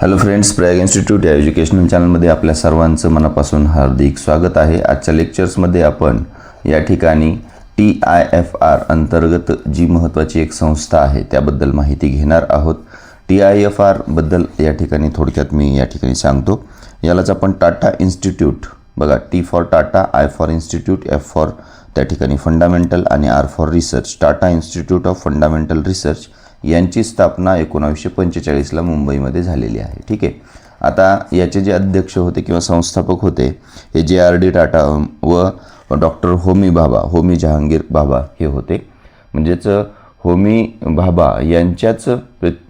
Hello friends Prayag institute या educational चॅनलमध्ये आपल्या सर्वांचं मनापासून हार्दिक स्वागत आहे. आजच्या लेक्चर्समध्ये आपण या ठिकाणी टी आय एफ आर अंतर्गत जी महत्त्वाची एक संस्था आहे त्याबद्दल माहिती घेणार आहोत. टी आय एफ आरबद्दल या ठिकाणी थोडक्यात मी या ठिकाणी सांगतो. यालाच आपण टाटा इन्स्टिट्यूट बघा T for Tata I for institute F for त्या ठिकाणी फंडामेंटल आणि R for research Tata institute of fundamental research यांची स्थापना एकोणावीसशे पंचेचाळीसला मुंबईमध्ये झालेली आहे. ठीक आहे? आता याचे जे अध्यक्ष होते किंवा संस्थापक होते हे जे आर डी टाटा व डॉक्टर होमी भाभा होमी जहांगीर भाभा हे होते. म्हणजेच होमी भाभा यांच्याच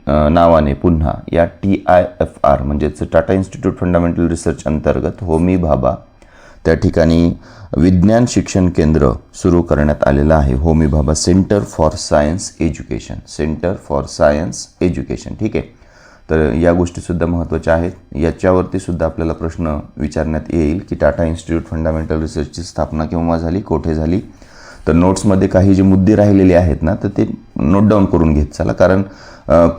नावाने पुन्हा या टी आय एफ आर म्हणजेच टाटा इन्स्टिट्यूट फंडामेंटल रिसर्च अंतर्गत होमी भाभा त्या ठिकाणी विज्ञान शिक्षण केंद्र सुरू करण्यात आलेलं आहे. Homi Bhabha centre for science education. Centre for science education. ठीक आहे? तर या गोष्टीसुद्धा महत्त्वाच्या आहेत. याच्यावरतीसुद्धा आपल्याला प्रश्न विचारण्यात येईल की टाटा इन्स्टिट्यूट फंडामेंटल रिसर्चची स्थापना केव्हा झाली? कोठे झाली? तर नोट्समध्ये काही जे मुद्दे राहिलेले आहेत ना तर ते नोट डाऊन करून घेत चला. कारण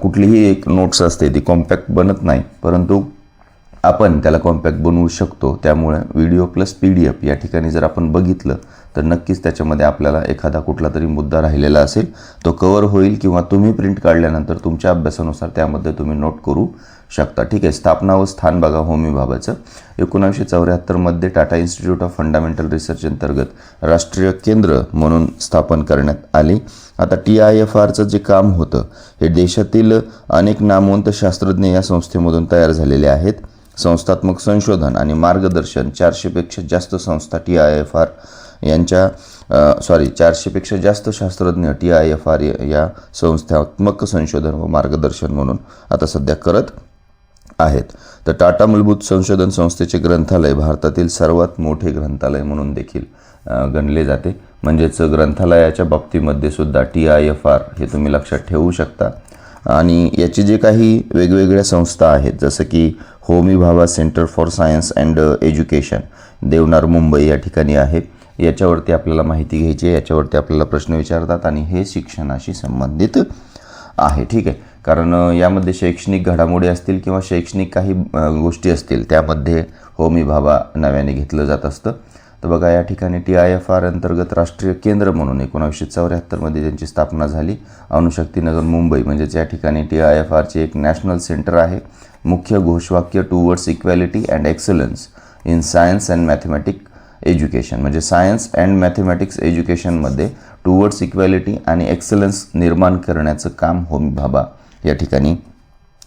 कुठलीही एक नोट्स असते ती कॉम्पॅक्ट बनत नाही. परंतु आपण त्याला कॉम्पॅक्ट बनवू शकतो. त्यामुळे video plus P D F या ठिकाणी जर आपण बघितलं तर नक्कीच त्याच्यामध्ये आपल्याला एखादा कुठला तरी मुद्दा राहिलेला असेल. तो कवर होईल किंवा तुम्ही प्रिंट काढल्यानंतर तुमच्या अभ्यासानुसार त्यामध्ये तुम्ही नोट करू शकता. ठीक आहे स्थापना व स्थान बघा होमी बाबाचं एकोणावीसशे चौऱ्याहत्तरमध्ये Tata institute of fundamental research अंतर्गत राष्ट्रीय केंद्र म्हणून स्थापन करण्यात आली. आता टी आय एफ आरचं जे काम होतं हे देशातील अनेक नामवंत शास्त्रज्ञ या संस्थेमधून तयार झालेले आहेत. संस्थात्मक संशोधन आणि मार्गदर्शन चारशेपेक्षा जास्त संस्था टी आय एफ आर यांच्या सॉरी चारशेपेक्षा जास्त शास्त्रज्ञ टी आय एफ आर या संस्थात्मक संशोधन व मार्गदर्शन म्हणून आता सध्या करत आहेत. तर टाटा मूलभूत संशोधन संस्थेचे ग्रंथालय भारतातील सर्वात मोठे ग्रंथालय म्हणून देखील गणले जाते. म्हणजेच ग्रंथालयाच्या बाबतीमध्ये सुद्धा टी आय एफ आर हे तुम्ही लक्षात ठेवू शकता. आणि याचे जे काही वेगवेगळ्या संस्था आहेत जसं की Homi Bhabha centre for science and education Deonar Mumbai या ठिकाणी आहे. याच्यावरती आपल्याला माहिती घ्यायची आहे याच्यावरती आपल्याला प्रश्न विचारतात आणि हे शिक्षणाशी संबंधित आहे ठीक आहे. कारण यामध्ये शैक्षणिक घडामोडी असतील किंवा शैक्षणिक काही गोष्टी असतील त्यामध्ये होमी भाभा नव्याने घेतलं जात असतं. तर बघा या ठिकाणी टी आय एफ आर अंतर्गत राष्ट्रीय केंद्र म्हणून एकोणावीसशे चौऱ्याहत्तरमध्ये त्यांची स्थापना झाली अणुशक्तीनगर मुंबई. म्हणजेच या ठिकाणी टी आय एफ आरचे एक नॅशनल सेंटर आहे. मुख्य घोषवाक्य towards equality and excellence in science and mathematic education म्हणजे सायन्स अँड मॅथमॅटिक्स एज्युकेशनमध्ये टूवर्ड्स इक्वॅलिटी आणि एक्सलन्स निर्माण करण्याचं काम होमी भाभा या ठिकाणी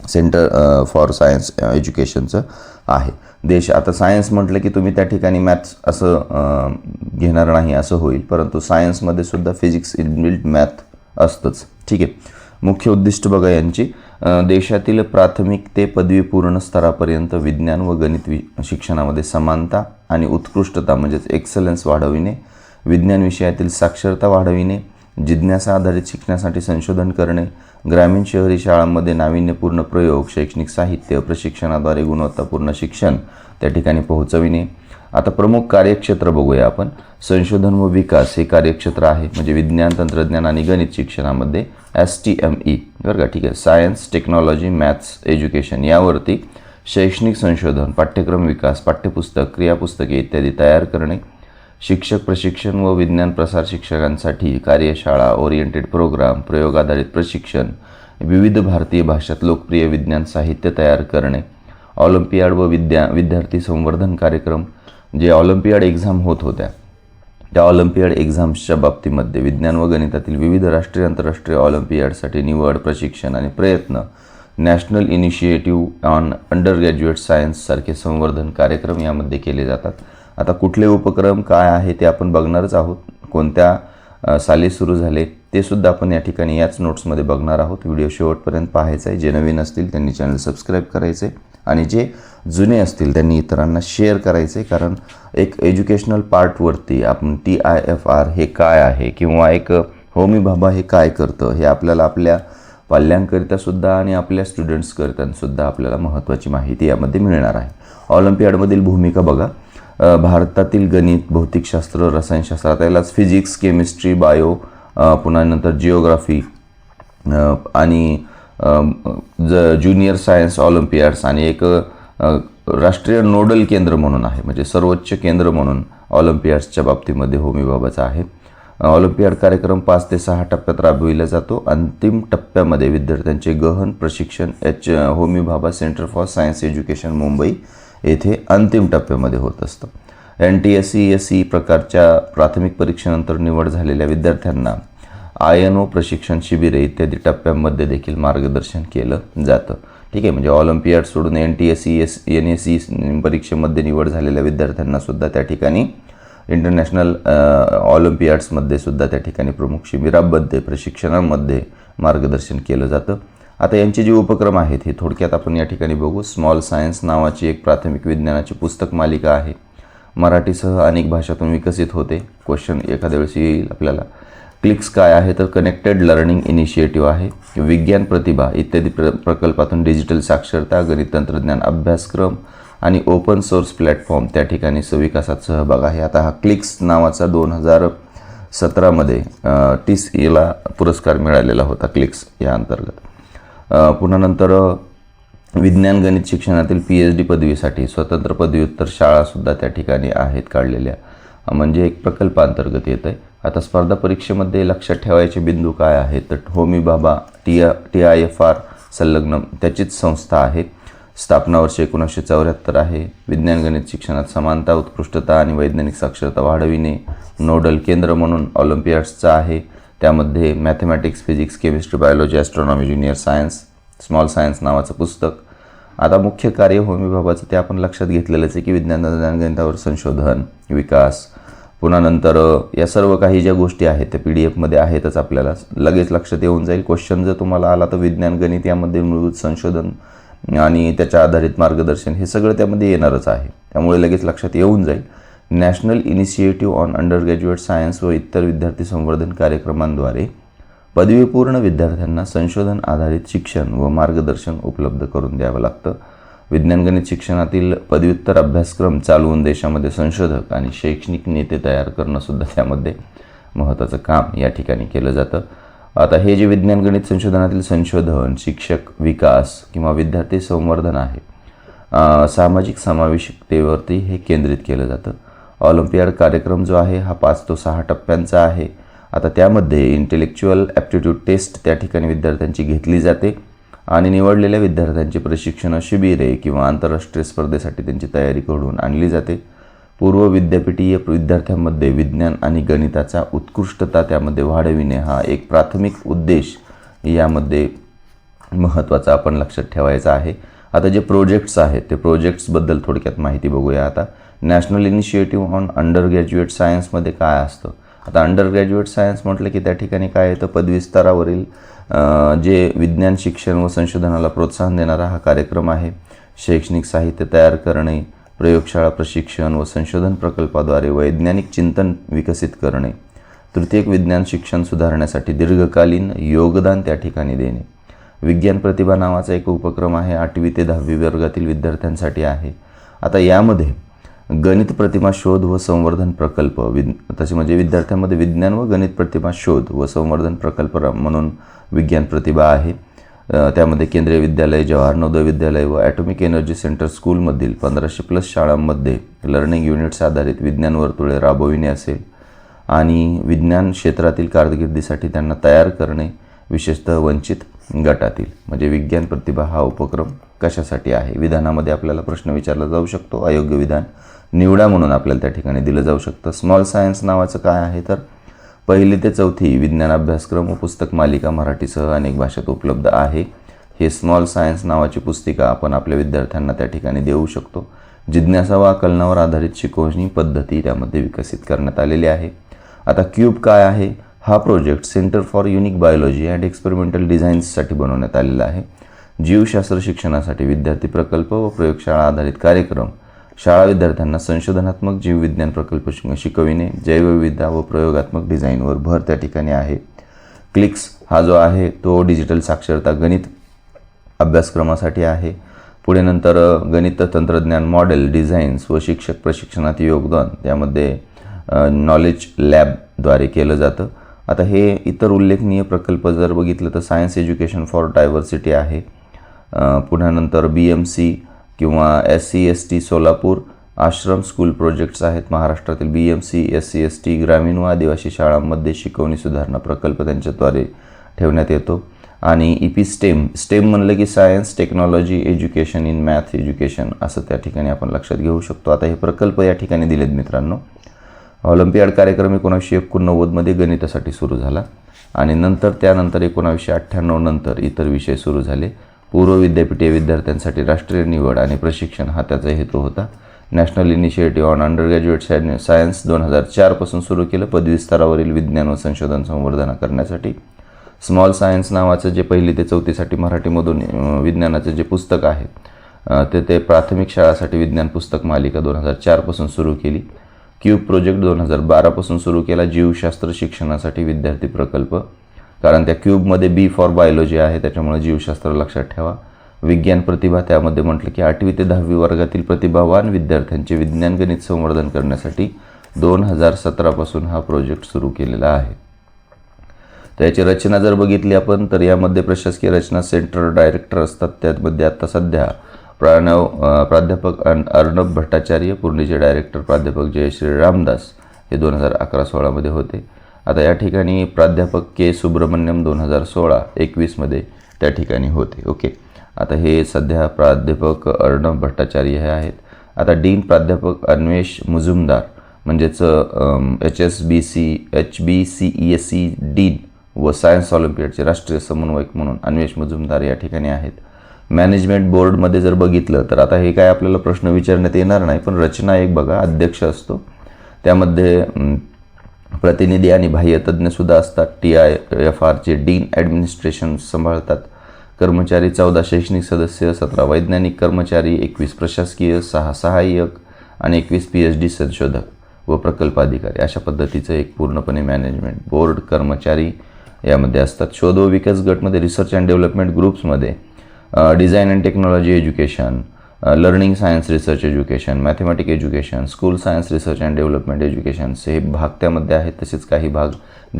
सेंटर फॉर सायन्स एज्युकेशनचं आहे. देश. आता सायन्स म्हटलं की तुम्ही त्या ठिकाणी मॅथ्स असं घेणार नाही असं होईल. परंतु सायन्समध्ये सुद्धा फिजिक्स इनबिल्ट मॅथ असतंच. ठीक आहे. मुख्य उद्दिष्ट बघा यांची. देशातील प्राथमिक ते पदवीपूर्ण स्तरापर्यंत विज्ञान व गणित वि शिक्षणामध्ये समानता आणि उत्कृष्टता म्हणजेच एक्सलन्स वाढविणे विज्ञान विषयातील साक्षरता वाढविणे जिज्ञासा आधारित शिकण्यासाठी संशोधन करणे ग्रामीण शहरी शाळांमध्ये नाविन्यपूर्ण प्रयोग शैक्षणिक साहित्य प्रशिक्षणाद्वारे गुणवत्तापूर्ण शिक्षण त्या ठिकाणी पोहोचविणे. आता प्रमुख कार्यक्षेत्र बघूया आपण. संशोधन व विकास हे कार्यक्षेत्र आहे. म्हणजे विज्ञान तंत्रज्ञान आणि गणित शिक्षणामध्ये एस टी एम ई. बरं का ठीक आहे. सायन्स टेक्नॉलॉजी मॅथ्स एज्युकेशन यावरती शैक्षणिक संशोधन पाठ्यक्रम विकास पाठ्यपुस्तक क्रियापुस्तके इत्यादी तयार करणे. शिक्षक प्रशिक्षण व विज्ञान प्रसार शिक्षकांसाठी कार्यशाळा ओरिएंटेड प्रोग्राम प्रयोग आधारित प्रशिक्षण विविध भारतीय भाषात लोकप्रिय विज्ञान साहित्य तयार करणे ऑलिम्पियाड व विद्या विद्यार्थी संवर्धन कार्यक्रम जे ऑलिम्पियाड एक्झाम होत होत्या. त्या ऑलिम्पियाड एक्झाम्सच्या बाबतीमध्ये विज्ञान व गणितातील विविध राष्ट्रीय आंतरराष्ट्रीय ऑलिम्पियाडसाठी निवड प्रशिक्षण आणि प्रयत्न national initiative on undergraduate सायन्ससारखे संवर्धन कार्यक्रम यामध्ये केले जातात. आता कुठले उपक्रम काय आहे ते आपण बघणारच आहोत. कोणत्या साली सुरू झाले ते सुद्धा आपण या ठिकाणी याच नोट्समध्ये बघणार आहोत. व्हिडिओ शेवटपर्यंत पाहायचा आहे जे नवीन असतील त्यांनी चॅनल सबस्क्राईब करायचे आणि जे जुने असतील त्यांनी इतरांना शेअर करायचे कारण एक एज्युकेशनल पार्टवरती आपण टी आय एफ आर हे काय आहे किंवा एक होमी बाबा हे काय करतं हे आपल्याला आपल्या पाल्यांकरिता सुद्धा आणि आपल्या स्टुडंट्सकरितासुद्धा आपल्याला महत्त्वाची माहिती यामध्ये मिळणार आहे. ऑलिम्पियाडमधील भूमिका बघा. भारतातील गणित भौतिकशास्त्र रसायनशास्त्र आता यालाच फिजिक्स केमिस्ट्री बायो पुन्हा नंतर जिओग्राफी आणि ज ज्युनियर सायन्स ऑलिम्पियाड्स आणि एक राष्ट्रीय नोडल केंद्र म्हणून आहे. म्हणजे सर्वोच्च केंद्र म्हणून ऑलिम्पियाड्सच्या बाबतीमध्ये होमीबाबाचा आहे. ऑलिम्पियाड कार्यक्रम पाच ते सहा टप्प्यात राबविला जातो. अंतिम टप्प्यामध्ये विद्यार्थ्यांचे गहन प्रशिक्षण H Homi Bhabha centre for science education Mumbai. येथे अंतिम टप्प्यामध्ये होत असतं. N T S C S C प्रकारच्या प्राथमिक परीक्षेनंतर निवड झालेल्या विद्यार्थ्यांना आय एन ओ प्रशिक्षण शिबिरे इत्यादी टप्प्यांमध्ये देखील मार्गदर्शन केलं जातं. ठीक आहे म्हणजे ऑलिम्पियाड सोडून N T S C S N S C परीक्षेमध्ये निवड झालेल्या विद्यार्थ्यांनासुद्धा त्या ठिकाणी इंटरनॅशनल ऑलिम्पियाड्समध्ये सुद्धा त्या ठिकाणी प्रमुख शिबिरामध्ये प्रशिक्षणामध्ये मार्गदर्शन केलं जातं. आता यांचे जे उपक्रम आहेत हे थोडक्यात आपण या ठिकाणी बघू. स्मॉल सायन्स नावाची एक प्राथमिक विज्ञानाची पुस्तक मालिका आहे. मराठीसह अनेक भाषातून विकसित होते. क्वेश्चन एखाद्या वेळेस येईल आपल्याला. क्लिक्स काय आहे? तर कनेक्टेड लर्निंग इनिशिएटिव्ह आहे. विज्ञान प्रतिभा इत्यादी प्र प्रकल्पातून डिजिटल साक्षरता गणित तंत्रज्ञान अभ्यासक्रम आणि ओपन सोर्स प्लॅटफॉर्म त्या ठिकाणी सविकासात सहभाग आहे. आता हा क्लिक्स नावाचा दोन हजार सतरामध्ये टीस याला पुरस्कार मिळालेला होता क्लिक्स या अंतर्गत. पुन्हा नंतर विज्ञान गणित शिक्षणातील पी एच डी पदवीसाठी स्वतंत्र पदव्युत्तर शाळासुद्धा त्या ठिकाणी आहेत काढलेल्या. म्हणजे एक प्रकल्पांतर्गत येत आहे आता स्पर्धा परीक्षेमध्ये लक्षात ठेवायचे बिंदू काय आहेत? तर Homi Bhabha T T I F R संलग्न त्याचीच संस्था आहे. स्थापना वर्ष एकोणीसशे चौऱ्याहत्तर आहे. विज्ञान गणित शिक्षणात समानता उत्कृष्टता आणि वैज्ञानिक साक्षरता वाढविणे नोडल केंद्र म्हणून ऑलिम्पियाड्सचं आहे. त्यामध्ये mathematics physics chemistry biology astronomy junior science small science नावाचं पुस्तक. आता मुख्य कार्य होमी बाबाचं ते आपण लक्षात घेतलेलंच आहे की विज्ञान तंत्रज्ञान संशोधन विकास. पुन्हा नंतर या सर्व काही ज्या गोष्टी आहेत त्या पी डी एफमध्ये आहेतच आपल्याला. लगेच लक्षात येऊन जाईल. क्वेश्चन जर तुम्हाला आला तर विज्ञान गणित यामध्ये मूलभूत संशोधन आणि त्याच्या आधारित मार्गदर्शन हे सगळं त्यामध्ये येणारच आहे. त्यामुळे लगेच लक्षात येऊन जाईल. National initiative on undergraduate science व इतर विद्यार्थी संवर्धन कार्यक्रमांद्वारे पदवीपूर्ण विद्यार्थ्यांना संशोधन आधारित शिक्षण व मार्गदर्शन उपलब्ध करून द्यावं लागतं. विज्ञान गणित शिक्षणातील पदव्युत्तर अभ्यासक्रम चालवून देशामध्ये संशोधक आणि शैक्षणिक नेते तयार करणंसुद्धा त्यामध्ये महत्त्वाचं काम या ठिकाणी केलं जातं. आता हे जे विज्ञान गणित संशोधनातील संशोधन शिक्षक विकास किंवा विद्यार्थी संवर्धन आहे सामाजिक समावेशकतेवरती हे केंद्रित केलं जातं. ऑलिम्पियाड कार्यक्रम जो आहे हा पाच तो सहा टप्प्यांचा आहे. आता त्यामध्ये इंटेलेक्च्युअल ॲप्टिट्यूड टेस्ट त्या ठिकाणी विद्यार्थ्यांची घेतली जाते आणि निवडलेल्या विद्यार्थ्यांची प्रशिक्षण शिबिरे किंवा आंतरराष्ट्रीय स्पर्धेसाठी त्यांची तयारी घडवून आणली जाते. पूर्व विद्यापीठीय विद्यार्थ्यांमध्ये विज्ञान आणि गणिताचा उत्कृष्टता त्यामध्ये वाढविणे हा एक प्राथमिक उद्देश यामध्ये महत्त्वाचा आपण लक्षात ठेवायचा आहे. आता जे प्रोजेक्ट्स आहेत ते प्रोजेक्ट्सबद्दल थोडक्यात माहिती बघूया आता. National initiative on undergraduate सायन्समध्ये काय असतं? आता अंडर ग्रॅज्युएट सायन्स म्हटलं की त्या ठिकाणी काय येतं पदवी स्तरावरील जे विज्ञान शिक्षण व संशोधनाला प्रोत्साहन देणारा हा कार्यक्रम आहे. शैक्षणिक साहित्य तयार करणे प्रयोगशाळा प्रशिक्षण व संशोधन प्रकल्पाद्वारे वैज्ञानिक चिंतन विकसित करणे तृतीयक विज्ञान शिक्षण सुधारण्यासाठी दीर्घकालीन योगदान त्या ठिकाणी देणे. विज्ञान प्रतिभा नावाचा एक उपक्रम आहे आठवी ते दहावी वर्गातील विद्यार्थ्यांसाठी आहे. आता यामध्ये गणित प्रतिमा शोध व संवर्धन प्रकल्प. विद तसे म्हणजे विद्यार्थ्यांमध्ये विज्ञान व गणित प्रतिमा शोध व संवर्धन प्रकल्प म्हणून विज्ञान प्रतिभा आहे. त्यामध्ये केंद्रीय विद्यालय जवाहर नवोदय विद्यालय व ॲटॉमिक एनर्जी सेंटर स्कूलमधील पंधराशे प्लस शाळांमध्ये लर्निंग युनिट्स आधारित विज्ञान वर्तुळे राबविणे असेल. आणि विज्ञान क्षेत्रातील कारकिर्दीसाठी त्यांना तयार करणे विशेषतः वंचित गटातील म्हणजे विज्ञान प्रतिभा हा उपक्रम कशासाठी आहे? विधानामध्ये आपल्याला प्रश्न विचारला जाऊ शकतो. अयोग्य विधान निवडा म्हणून आपल्याला त्या ठिकाणी दिलं जाऊ शकतं. स्मॉल सायन्स नावाचं काय आहे तर? पहिली ते चौथी विज्ञान अभ्यासक्रम व पुस्तक मालिका मराठीसह अनेक भाषेत उपलब्ध आहे. हे स्मॉल सायन्स नावाची पुस्तिका आपण आपल्या विद्यार्थ्यांना त्या ठिकाणी देऊ शकतो. जिज्ञासा व आकलनावर आधारित शिकवणी पद्धती त्यामध्ये विकसित करण्यात आलेली आहे. आता क्यूब काय आहे? हा project centre for unique biology and experimental डिझाईन्ससाठी बनवण्यात आलेला आहे. जीवशास्त्र शिक्षणासाठी विद्यार्थी प्रकल्प व प्रयोगशाळा आधारित कार्यक्रम शाळा विद्यार्थ्यांना संशोधनात्मक जीवविज्ञान प्रकल्प शिकविणे जैवविविधता व प्रयोगात्मक डिझाईनवर भर त्या ठिकाणी आहे. क्लिक्स हा जो आहे तो डिजिटल साक्षरता गणित अभ्यासक्रमासाठी आहे. पुढे नंतर गणित तंत्रज्ञान मॉडेल डिझाईन्स व शिक्षक प्रशिक्षणात योगदान त्यामध्ये नॉलेज लॅबद्वारे केलं जातं. आता हे इतर उल्लेखनीय प्रकल्प जर बघितलं तर सायन्स एज्युकेशन फॉर डायव्हर्सिटी आहे. पुन्हा नंतर बी एम सी किंवा S C S T Solapur ashram school projects आहेत महाराष्ट्रातील B M C S C S T ग्रामीण व आदिवासी शाळांमध्ये शिकवणी सुधारणा प्रकल्प त्यांच्याद्वारे ठेवण्यात येतो. आणि ई पी स्टेम स्टेम म्हणलं की science technology education in math education असं त्या ठिकाणी आपण लक्षात घेऊ शकतो. आता हे प्रकल्प या ठिकाणी दिलेत मित्रांनो. ऑलिम्पियाड कार्यक्रम एकोणीसशे एकोणनव्वदमध्ये गणितासाठी सुरू झाला आणि नंतर त्यानंतर एकोणावीसशे अठ्ठ्याण्णव नंतर इतर विषय सुरू झाले. पूर्व विद्यापीठीय विद्यार्थ्यांसाठी राष्ट्रीय निवड आणि प्रशिक्षण हा त्याचा हेतू होता. National initiative on undergraduate science दोन हजार चारपासून सुरू केलं पदवी स्तरावरील विज्ञान व संशोधन संवर्धन करण्यासाठी. स्मॉल सायन्स नावाचं जे पहिली ते चौथीसाठी मराठीमधून विज्ञानाचं जे पुस्तक आहे ते ते प्राथमिक शाळासाठी विज्ञान पुस्तक मालिका दोन हजार चारपासून सुरू केली. क्यूब प्रोजेक्ट दोन हजार बारापासून सुरू केला जीवशास्त्र शिक्षणासाठी विद्यार्थी प्रकल्प. कारण त्या क्यूबमध्ये बी फॉर बायोलॉजी आहे त्याच्यामुळे जीवशास्त्र लक्षात ठेवा. विज्ञान प्रतिभा त्यामध्ये म्हटलं की आठवी ते दहावी वर्गातील प्रतिभावान विद्यार्थ्यांचे विज्ञान गणित संवर्धन करण्यासाठी दोन हजार सतरापासून हा प्रोजेक्ट सुरू केलेला आहे. तर याची रचना जर बघितली आपण तर यामध्ये प्रशासकीय रचना सेंटर डायरेक्टर असतात. त्यामध्ये आता सध्या प्रणव प्राध्यापक अन- अर्णब भट्टाचार्य पूर्णीचे डायरेक्टर प्राध्यापक जयश्री रामदास हे दोन हजार अकरा सोळामध्ये होते. आता या ठिकाणी प्राध्यापक के. सुब्रमण्यम दोन हजार सोळा एकवीसमध्ये त्या ठिकाणी होते. ओके. आता हे सध्या प्राध्यापक अर्णब भट्टाचार्य हे आहेत. आता डीन प्राध्यापक अन्वेष मुजुमदार म्हणजेच H S B C H B C E S C dean व सायन्स ऑलिम्पियाडचे राष्ट्रीय समन्वयक म्हणून अन्वेष मुजुमदार या ठिकाणी आहेत. मॅनेजमेंट बोर्डमध्ये जर बघितलं तर आता हे काय आपल्याला प्रश्न विचारण्यात येणार नाही पण रचना एक बघा अध्यक्ष असतो. त्यामध्ये प्रतिनिधी आणि बाह्यतज्ञसुद्धा असतात. टी आय एफ आरचे डीन ॲडमिनिस्ट्रेशन सांभाळतात. कर्मचारी चौदा शैक्षणिक सदस्य सतरा वैज्ञानिक कर्मचारी एकवीस प्रशासकीय सहा सहाय्यक आणि एकवीस पी एच डी संशोधक व प्रकल्प अधिकारी. अशा पद्धतीचं एक पूर्णपणे मॅनेजमेंट बोर्ड कर्मचारी यामध्ये असतात. शोध व विकास गटमध्ये रिसर्च अँड डेव्हलपमेंट ग्रुप्समध्ये design and technology education learning science research education mathematic education school science research and development education हे भाग त्यामध्ये आहेत तसेच काही भाग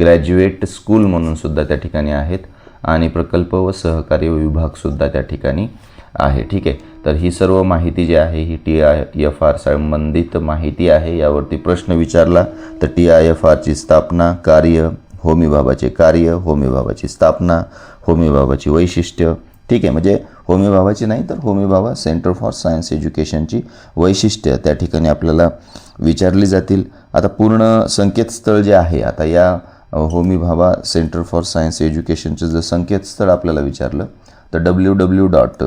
ग्रॅज्युएट स्कूल म्हणूनसुद्धा त्या ठिकाणी आहेत आणि प्रकल्प व सहकार्य विभागसुद्धा त्या ठिकाणी आहे. ठीक आहे? तर ही सर्व माहिती जी आहे ही टी आय एफ आर संबंधित माहिती आहे. यावरती प्रश्न विचारला तर टी आय एफ आरची स्थापना कार्य होमी बाबाचे कार्य होमी बाबाची स्थापना होमी बाबाची वैशिष्ट्य ठीक आहे म्हणजे होमी नाही तर होमी सेंटर फॉर सायन्स एज्युकेशनची वैशिष्ट्य त्या ठिकाणी आपल्याला विचारली जातील. आता पूर्ण संकेतस्थळ जे आहे आता या अ, होमी सेंटर फॉर सायन्स एज्युकेशनचं जर संकेतस्थळ आपल्याला विचारलं तर W W dot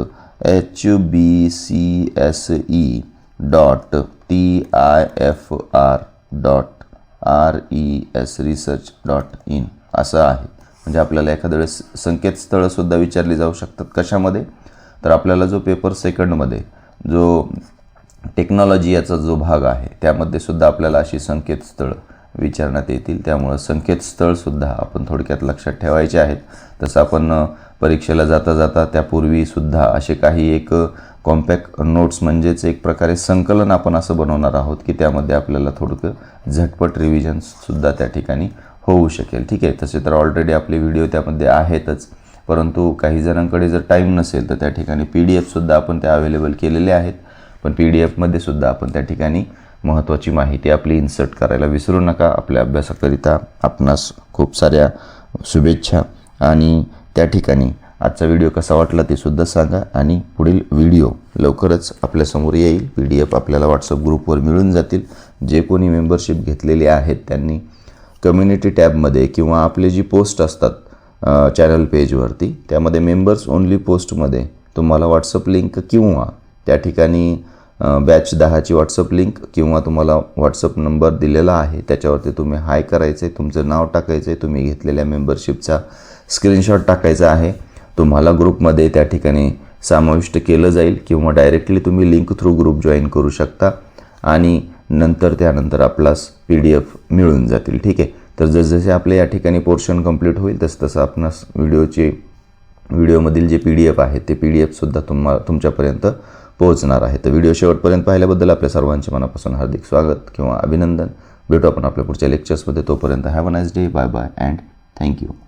H B C S E dot T I F R dot R E S research dot in असं आहे. म्हणजे आपल्याला एखाद्या वेळेस संकेतस्थळंसुद्धा विचारली जाऊ शकतात कशामध्ये? तर आपल्याला जो पेपर सेकंडमध्ये जो टेक्नॉलॉजी याचा जो भाग आहे त्यामध्ये सुद्धा आपल्याला अशी संकेतस्थळं विचारण्यात येतील. त्यामुळं संकेतस्थळसुद्धा आपण थोडक्यात लक्षात ठेवायचे आहेत. तसं आपण परीक्षेला जाता जाता त्यापूर्वीसुद्धा असे काही एक कॉम्पॅक्ट नोट्स म्हणजेच एक प्रकारे संकलन आपण असं बनवणार आहोत की त्यामध्ये आपल्याला थोडंसं झटपट रिव्हिजनसुद्धा त्या ठिकाणी होऊ शकेल. ठीक आहे तसे तर ऑलरेडी आपले व्हिडिओ त्यामध्ये आहेतच. परंतु काही जणांकडे जर टाईम नसेल तर त्या ठिकाणी पी डी एफसुद्धा आपण त्या अवेलेबल केलेले आहेत. पण पी डी एफमध्ये सुद्धा आपण त्या ठिकाणी महत्त्वाची माहिती आपली इन्सर्ट करायला विसरू नका. आपल्या अभ्यासाकरिता आपणास खूप साऱ्या शुभेच्छा. आणि त्या ठिकाणी आजचा व्हिडिओ कसा वाटला ते सुद्धा सांगा आणि पुढील व्हिडिओ लवकरच आपल्यासमोर येईल. पी डी एफ आपल्याला व्हॉट्सअप ग्रुपवर मिळून जातील. जे कोणी मेंबरशिप घेतलेली आहेत त्यांनी कम्युनिटी टॅबमध्ये किंवा आपले जी पोस्ट असतात चॅनल पेजवरती त्यामध्ये मेंबर्स ओनली पोस्टमध्ये तुम्हाला व्हॉट्सअप लिंक किंवा त्या ठिकाणी बॅच दहाची व्हॉट्सअप लिंक किंवा तुम्हाला व्हॉट्सअप नंबर दिलेला आहे त्याच्यावरती तुम्ही हाय करायचं आहे तुमचं नाव टाकायचं आहे तुम्ही घेतलेल्या मेंबरशिपचा स्क्रीनशॉट टाकायचा आहे. तुम्हाला ग्रुपमध्ये त्या ठिकाणी समाविष्ट केलं जाईल किंवा डायरेक्टली तुम्ही लिंक थ्रू ग्रुप जॉईन करू शकता. आणि नंतर त्यानंतर आपलास पी डी एफ मिळून जातील. ठीक आहे? तर जसजसे आपले या ठिकाणी पोर्शन कंप्लीट होईल तसं तसं आपणास व्हिडिओचे व्हिडिओमधील जे पी डी एफ आहे ते पी डी एफसुद्धा तुम्हा तुमच्यापर्यंत पोहोचणार आहे. तर व्हिडिओ शेवटपर्यंत पाहिल्याबद्दल आपल्या सर्वांचे मनापासून हार्दिक स्वागत किंवा अभिनंदन. भेटू आपण आपल्या पुढच्या लेक्चर्समध्ये तोपर्यंत have a nice day bye bye and thank you